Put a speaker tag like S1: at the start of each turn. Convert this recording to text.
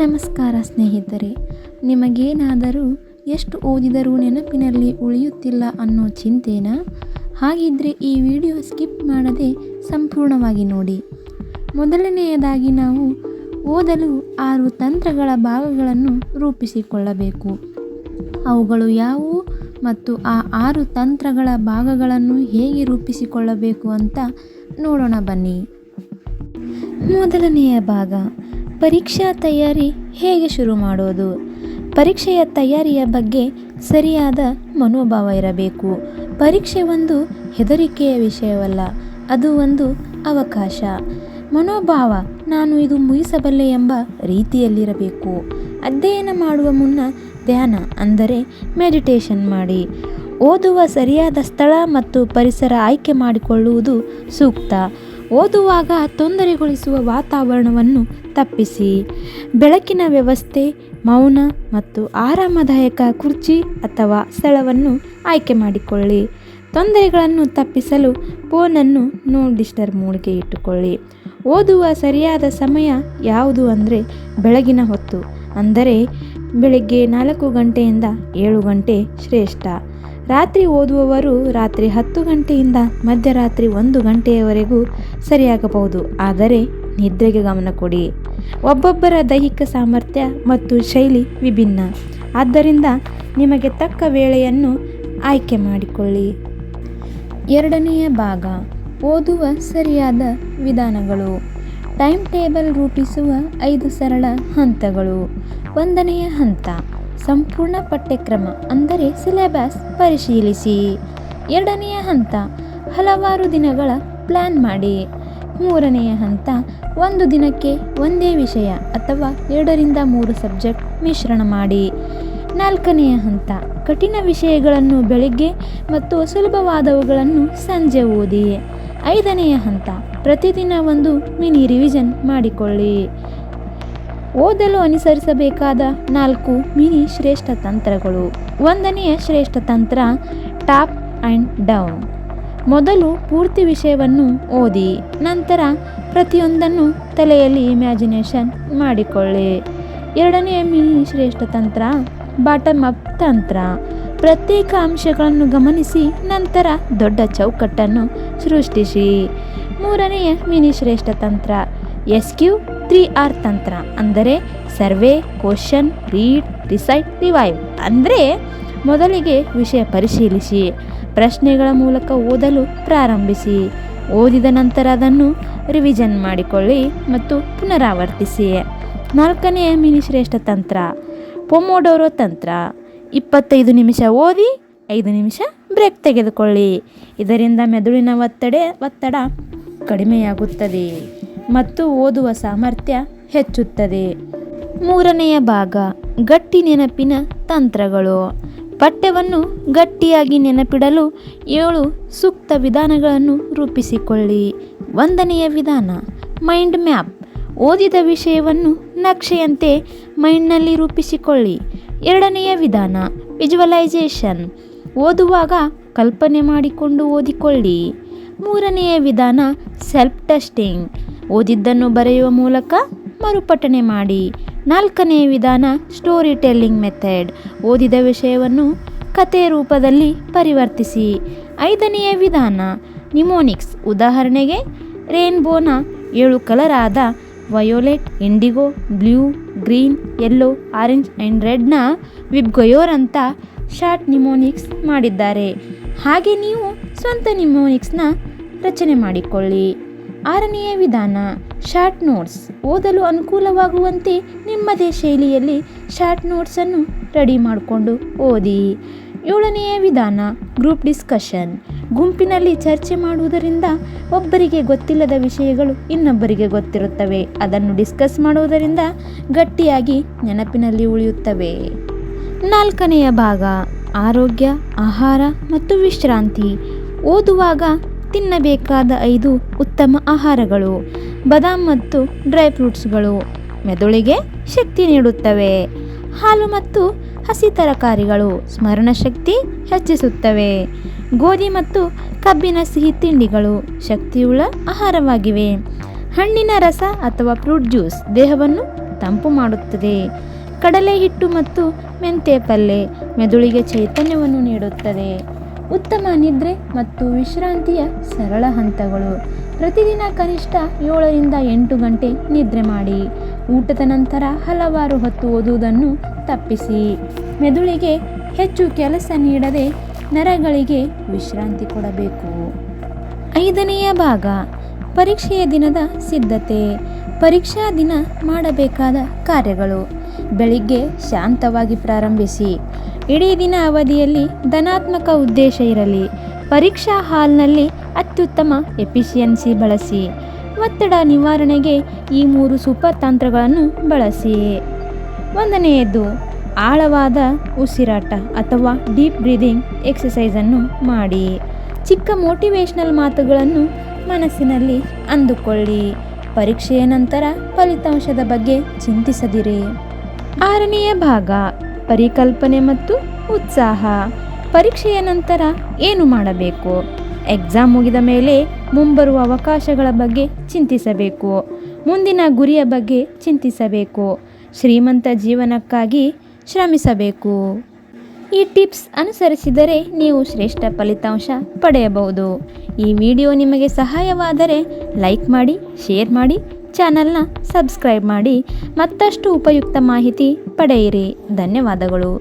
S1: ನಮಸ್ಕಾರ ಸ್ನೇಹಿತರೆ, ನಿಮಗೇನಾದರೂ ಎಷ್ಟು ಓದಿದರೂ ನೆನಪಿನಲ್ಲಿ ಉಳಿಯುತ್ತಿಲ್ಲ ಅನ್ನೋ ಚಿಂತೆನಾ? ಹಾಗಿದ್ದರೆ ಈ ವಿಡಿಯೋ ಸ್ಕಿಪ್ ಮಾಡದೆ ಸಂಪೂರ್ಣವಾಗಿ ನೋಡಿ. ಮೊದಲನೆಯದಾಗಿ ನಾವು ಓದಲು ಆರು ತಂತ್ರಗಳ ಭಾಗಗಳನ್ನು ರೂಪಿಸಿಕೊಳ್ಳಬೇಕು. ಅವುಗಳು ಯಾವುವು ಮತ್ತು ಆ ಆರು ತಂತ್ರಗಳ ಭಾಗಗಳನ್ನು ಹೇಗೆ ರೂಪಿಸಿಕೊಳ್ಳಬೇಕು ಅಂತ ನೋಡೋಣ ಬನ್ನಿ. ಮೊದಲನೆಯ ಭಾಗ ಪರೀಕ್ಷಾ ತಯಾರಿ ಹೇಗೆ ಶುರು ಮಾಡೋದು? ಪರೀಕ್ಷೆಯ ತಯಾರಿಯ ಬಗ್ಗೆ ಸರಿಯಾದ ಮನೋಭಾವ ಇರಬೇಕು. ಪರೀಕ್ಷೆ ಒಂದು ಹೆದರಿಕೆಯ ವಿಷಯವಲ್ಲ, ಅದು ಒಂದು ಅವಕಾಶ. ಮನೋಭಾವ, ನಾನು ಇದು ಮುಗಿಸಬಲ್ಲೆ ಎಂಬ ರೀತಿಯಲ್ಲಿರಬೇಕು. ಅಧ್ಯಯನ ಮಾಡುವ ಮುನ್ನ ಧ್ಯಾನ, ಅಂದರೆ ಮೆಡಿಟೇಷನ್ ಮಾಡಿ. ಓದುವ ಸರಿಯಾದ ಸ್ಥಳ ಮತ್ತು ಪರಿಸರ ಆಯ್ಕೆ ಮಾಡಿಕೊಳ್ಳುವುದು ಸೂಕ್ತ. ಓದುವಾಗ ತೊಂದರೆಗೊಳಿಸುವ ವಾತಾವರಣವನ್ನು ತಪ್ಪಿಸಿ. ಬೆಳಕಿನ ವ್ಯವಸ್ಥೆ, ಮೌನ ಮತ್ತು ಆರಾಮದಾಯಕ ಕುರ್ಚಿ ಅಥವಾ ಸ್ಥಳವನ್ನು ಆಯ್ಕೆ ಮಾಡಿಕೊಳ್ಳಿ. ತೊಂದರೆಗಳನ್ನು ತಪ್ಪಿಸಲು ಫೋನನ್ನು ನೋ ಡಿಸ್ಟರ್ಬ್ ಮೂಡಿಗೆ ಇಟ್ಟುಕೊಳ್ಳಿ. ಓದುವ ಸರಿಯಾದ ಸಮಯ ಯಾವುದು ಅಂದರೆ ಬೆಳಗಿನ ಹೊತ್ತು, ಅಂದರೆ ಬೆಳಗ್ಗೆ ನಾಲ್ಕು ಗಂಟೆಯಿಂದ ಏಳು ಗಂಟೆ ಶ್ರೇಷ್ಠ. ರಾತ್ರಿ ಓದುವವರು ರಾತ್ರಿ ಹತ್ತು ಗಂಟೆಯಿಂದ ಮಧ್ಯರಾತ್ರಿ ಒಂದು ಗಂಟೆಯವರೆಗೂ ಸರಿಯಾಗಬಹುದು, ಆದರೆ ನಿದ್ರೆಗೆ ಗಮನ ಕೊಡಿ. ಒಬ್ಬೊಬ್ಬರ ದೈಹಿಕ ಸಾಮರ್ಥ್ಯ ಮತ್ತು ಶೈಲಿ ವಿಭಿನ್ನ. ಆದ್ದರಿಂದ ನಿಮಗೆ ತಕ್ಕ ವೇಳೆಯನ್ನು ಆಯ್ಕೆ ಮಾಡಿಕೊಳ್ಳಿ. ಎರಡನೆಯ ಭಾಗ, ಓದುವ ಸರಿಯಾದ ವಿಧಾನಗಳು. ಟೈಮ್ ಟೇಬಲ್ ರೂಪಿಸುವ ಐದು ಸರಳ ಹಂತಗಳು. ಒಂದನೆಯ ಹಂತ, ಸಂಪೂರ್ಣ ಪಠ್ಯಕ್ರಮ ಅಂದರೆ ಸಿಲೆಬಸ್ ಪರಿಶೀಲಿಸಿ. ಎರಡನೆಯ ಹಂತ, ಹಲವಾರು ದಿನಗಳ ಪ್ಲ್ಯಾನ್ ಮಾಡಿ. ಮೂರನೆಯ ಹಂತ, ಒಂದು ದಿನಕ್ಕೆ ಒಂದೇ ವಿಷಯ ಅಥವಾ ಎರಡರಿಂದ ಮೂರು ಸಬ್ಜೆಕ್ಟ್ ಮಿಶ್ರಣ ಮಾಡಿ. ನಾಲ್ಕನೆಯ ಹಂತ, ಕಠಿಣ ವಿಷಯಗಳನ್ನು ಬೆಳಿಗ್ಗೆ ಮತ್ತು ಸುಲಭವಾದವುಗಳನ್ನು ಸಂಜೆ ಓದಿ. ಐದನೆಯ ಹಂತ, ಪ್ರತಿದಿನ ಒಂದು ಮಿನಿ ರಿವಿಷನ್ ಮಾಡಿಕೊಳ್ಳಿ. ಓದಲು ಅನುಸರಿಸಬೇಕಾದ ನಾಲ್ಕು ಮಿನಿ ಶ್ರೇಷ್ಠ ತಂತ್ರಗಳು. ಒಂದನೆಯ ಶ್ರೇಷ್ಠ ತಂತ್ರ, ಟಾಪ್ ಆ್ಯಂಡ್ ಡೌನ್. ಮೊದಲು ಪೂರ್ತಿ ವಿಷಯವನ್ನು ಓದಿ, ನಂತರ ಪ್ರತಿಯೊಂದನ್ನು ತಲೆಯಲ್ಲಿ ಇಮ್ಯಾಜಿನೇಷನ್ ಮಾಡಿಕೊಳ್ಳಿ. ಎರಡನೇ ಮಿನಿ ಶ್ರೇಷ್ಠ ತಂತ್ರ ಬಾಟಮ್ ಅಪ್ ತಂತ್ರ. ಪ್ರತ್ಯೇಕ ಅಂಶಗಳನ್ನು ಗಮನಿಸಿ, ನಂತರ ದೊಡ್ಡ ಚೌಕಟ್ಟನ್ನು ಸೃಷ್ಟಿಸಿ. ಮೂರನೆಯ ಮಿನಿ ಶ್ರೇಷ್ಠ ತಂತ್ರ ಎಸ್ ಕ್ಯೂ ತ್ರೀ ಆರ್ ತಂತ್ರ. ಅಂದರೆ survey, question, read, recite, revive. ಅಂದರೆ ಮೊದಲಿಗೆ ವಿಷಯ ಪರಿಶೀಲಿಸಿ. ಪ್ರಶ್ನೆಗಳ ಮೂಲಕ ಓದಲು ಪ್ರಾರಂಭಿಸಿ. ಓದಿದ ನಂತರ ಅದನ್ನು ರಿವಿಷನ್ ಮಾಡಿಕೊಳ್ಳಿ ಮತ್ತು ಪುನರಾವರ್ತಿಸಿ. ನಾಲ್ಕನೆಯ ಮಿನಿ ಶ್ರೇಷ್ಠ ತಂತ್ರ, ಪೊಮೋಡೋರೋ ತಂತ್ರ. ಇಪ್ಪತ್ತೈದು ನಿಮಿಷ ಓದಿ, ಐದು ನಿಮಿಷ ಬ್ರೇಕ್ ತೆಗೆದುಕೊಳ್ಳಿ. ಇದರಿಂದ ಮೆದುಳಿನ ಒತ್ತಡ ಒತ್ತಡ ಕಡಿಮೆಯಾಗುತ್ತದೆ ಮತ್ತು ಓದುವ ಸಾಮರ್ಥ್ಯ ಹೆಚ್ಚುತ್ತದೆ. ಮೂರನೆಯ ಭಾಗ, ಗಟ್ಟಿ ನೆನಪಿನ ತಂತ್ರಗಳು. ಪಠ್ಯವನ್ನು ಗಟ್ಟಿಯಾಗಿ ನೆನಪಿಡಲು ಏಳು ಸೂಕ್ತ ವಿಧಾನಗಳನ್ನು ರೂಪಿಸಿಕೊಳ್ಳಿ. ಒಂದನೆಯ ವಿಧಾನ ಮೈಂಡ್ ಮ್ಯಾಪ್ ಓದಿದ ವಿಷಯವನ್ನು ನಕ್ಷೆಯಂತೆ ಮೈಂಡ್ನಲ್ಲಿ ರೂಪಿಸಿಕೊಳ್ಳಿ. ಎರಡನೆಯ ವಿಧಾನ ವಿಜುವಲೈಸೇಷನ್ ಓದುವಾಗ ಕಲ್ಪನೆ ಮಾಡಿಕೊಂಡು ಓದಿಕೊಳ್ಳಿ. ಮೂರನೆಯ ವಿಧಾನ ಸೆಲ್ಫ್ ಟೆಸ್ಟಿಂಗ್ ಓದಿದ್ದನ್ನು ಬರೆಯುವ ಮೂಲಕ ಮರುಪಠನೆ ಮಾಡಿ. ನಾಲ್ಕನೆಯ ವಿಧಾನ ಸ್ಟೋರಿ ಟೆಲ್ಲಿಂಗ್ ಮೆಥಡ್ ಓದಿದ ವಿಷಯವನ್ನು ಕಥೆ ರೂಪದಲ್ಲಿ ಪರಿವರ್ತಿಸಿ. ಐದನೆಯ ವಿಧಾನ ನಿಮೋನಿಕ್ಸ್ ಉದಾಹರಣೆಗೆ ರೇನ್ಬೋನ ಏಳು ಕಲರ್ ಆದ violet indigo blue green yellow orange and ರೆಡ್ನ VIBGYOR ಅಂತ ಶಾರ್ಟ್ ನಿಮೋನಿಕ್ಸ್ ಮಾಡಿದ್ದಾರೆ. ಹಾಗೆ ನೀವು ಸ್ವಂತ ನಿಮೋನಿಕ್ಸ್ನ ರಚನೆ ಮಾಡಿಕೊಳ್ಳಿ. ಆರನೆಯ ವಿಧಾನ, ಶಾರ್ಟ್ ನೋಟ್ಸ್. ಓದಲು ಅನುಕೂಲವಾಗುವಂತೆ ನಿಮ್ಮದೇ ಶೈಲಿಯಲ್ಲಿ ಶಾರ್ಟ್ ನೋಟ್ಸನ್ನು ರೆಡಿ ಮಾಡಿಕೊಂಡು ಓದಿ. ಏಳನೆಯ ವಿಧಾನ, ಗ್ರೂಪ್ ಡಿಸ್ಕಷನ್. ಗುಂಪಿನಲ್ಲಿ ಚರ್ಚೆ ಮಾಡುವುದರಿಂದ ಒಬ್ಬರಿಗೆ ಗೊತ್ತಿಲ್ಲದ ವಿಷಯಗಳು ಇನ್ನೊಬ್ಬರಿಗೆ ಗೊತ್ತಿರುತ್ತವೆ. ಅದನ್ನು ಡಿಸ್ಕಸ್ ಮಾಡುವುದರಿಂದ ಗಟ್ಟಿಯಾಗಿ ನೆನಪಿನಲ್ಲಿ ಉಳಿಯುತ್ತವೆ. ನಾಲ್ಕನೆಯ ಭಾಗ, ಆರೋಗ್ಯ, ಆಹಾರ ಮತ್ತು ವಿಶ್ರಾಂತಿ. ಓದುವಾಗ ತಿನ್ನಬೇಕಾದ ಐದು ಉತ್ತಮ ಆಹಾರಗಳು, ಬದಾಮ್ ಮತ್ತು ಡ್ರೈ ಫ್ರೂಟ್ಸ್ಗಳು ಮೆದುಳಿಗೆ ಶಕ್ತಿ ನೀಡುತ್ತವೆ. ಹಾಲು ಮತ್ತು ಹಸಿ ತರಕಾರಿಗಳು ಸ್ಮರಣಶಕ್ತಿ ಹೆಚ್ಚಿಸುತ್ತವೆ. ಗೋಧಿ ಮತ್ತು ಕಬ್ಬಿನ ಸಿಹಿ ತಿಂಡಿಗಳು ಶಕ್ತಿಯುಳ್ಳ ಆಹಾರವಾಗಿವೆ. ಹಣ್ಣಿನ ರಸ ಅಥವಾ ಫ್ರೂಟ್ ಜ್ಯೂಸ್ ದೇಹವನ್ನು ತಂಪು ಮಾಡುತ್ತದೆ. ಕಡಲೆ ಹಿಟ್ಟು ಮತ್ತು ಮೆಂತೆ ಪಲ್ಯ ಮೆದುಳಿಗೆ ಚೈತನ್ಯವನ್ನು ನೀಡುತ್ತದೆ. ಉತ್ತಮ ನಿದ್ರೆ ಮತ್ತು ವಿಶ್ರಾಂತಿಯ ಸರಳ ಹಂತಗಳು. ಪ್ರತಿದಿನ ಕನಿಷ್ಠ ಏಳರಿಂದ ಎಂಟು ಗಂಟೆ ನಿದ್ರೆ ಮಾಡಿ. ಊಟದ ನಂತರ ಹಲವಾರು ಹೊತ್ತು ಓದುವುದನ್ನು ತಪ್ಪಿಸಿ. ಮೆದುಳಿಗೆ ಹೆಚ್ಚು ಕೆಲಸ ನೀಡದೆ ನರಗಳಿಗೆ ವಿಶ್ರಾಂತಿ ಕೊಡಬೇಕು. ಐದನೆಯ ಭಾಗ, ಪರೀಕ್ಷೆಯ ದಿನದ ಸಿದ್ಧತೆ. ಪರೀಕ್ಷಾ ದಿನ ಮಾಡಬೇಕಾದ ಕಾರ್ಯಗಳು. ಬೆಳಿಗ್ಗೆ ಶಾಂತವಾಗಿ ಪ್ರಾರಂಭಿಸಿ. ಇಡೀ ದಿನ ಅವಧಿಯಲ್ಲಿ ಧನಾತ್ಮಕ ಉದ್ದೇಶ ಇರಲಿ. ಪರೀಕ್ಷಾ ಹಾಲ್ನಲ್ಲಿ ಅತ್ಯುತ್ತಮ ಎಫಿಷಿಯನ್ಸಿ ಬಳಸಿ. ಒತ್ತಡ ನಿವಾರಣೆಗೆ ಈ ಮೂರು ಸೂಪರ್ ತಂತ್ರಗಳನ್ನು ಬಳಸಿ. ಒಂದನೆಯದು, ಆಳವಾದ ಉಸಿರಾಟ ಅಥವಾ ಡೀಪ್ ಬ್ರೀದಿಂಗ್ ಎಕ್ಸಸೈಸನ್ನು ಮಾಡಿ. ಚಿಕ್ಕ ಮೋಟಿವೇಶ್ನಲ್ ಮಾತುಗಳನ್ನು ಮನಸ್ಸಿನಲ್ಲಿ ಅಂದುಕೊಳ್ಳಿ. ಪರೀಕ್ಷೆಯ ನಂತರ ಫಲಿತಾಂಶದ ಬಗ್ಗೆ ಚಿಂತಿಸದಿರಿ. ಆರನೆಯ ಭಾಗ ಪರಿಕಲ್ಪನೆ ಮತ್ತು ಉತ್ಸಾಹ. ಪರೀಕ್ಷೆಯ ನಂತರ ಏನು ಮಾಡಬೇಕು? ಎಕ್ಸಾಮ್ ಮುಗಿದ ಮೇಲೆ ಮುಂಬರುವ ಅವಕಾಶಗಳ ಬಗ್ಗೆ ಚಿಂತಿಸಬೇಕು. ಮುಂದಿನ ಗುರಿಯ ಬಗ್ಗೆ ಚಿಂತಿಸಬೇಕು. ಶ್ರೀಮಂತ ಜೀವನಕ್ಕಾಗಿ ಶ್ರಮಿಸಬೇಕು. ಈ ಟಿಪ್ಸ್ ಅನುಸರಿಸಿದರೆ ನೀವು ಶ್ರೇಷ್ಠ ಫಲಿತಾಂಶ ಪಡೆಯಬಹುದು. ಈ ವಿಡಿಯೋ ನಿಮಗೆ ಸಹಾಯವಾದರೆ ಲೈಕ್ ಮಾಡಿ, ಶೇರ್ ಮಾಡಿ ಚಾನಲ್ನ ಸಬ್ಸ್ಕ್ರೈಬ್ ಮಾಡಿ ಮತ್ತಷ್ಟು ಉಪಯುಕ್ತ ಮಾಹಿತಿ ಪಡೆಯಿರಿ. ಧನ್ಯವಾದಗಳು.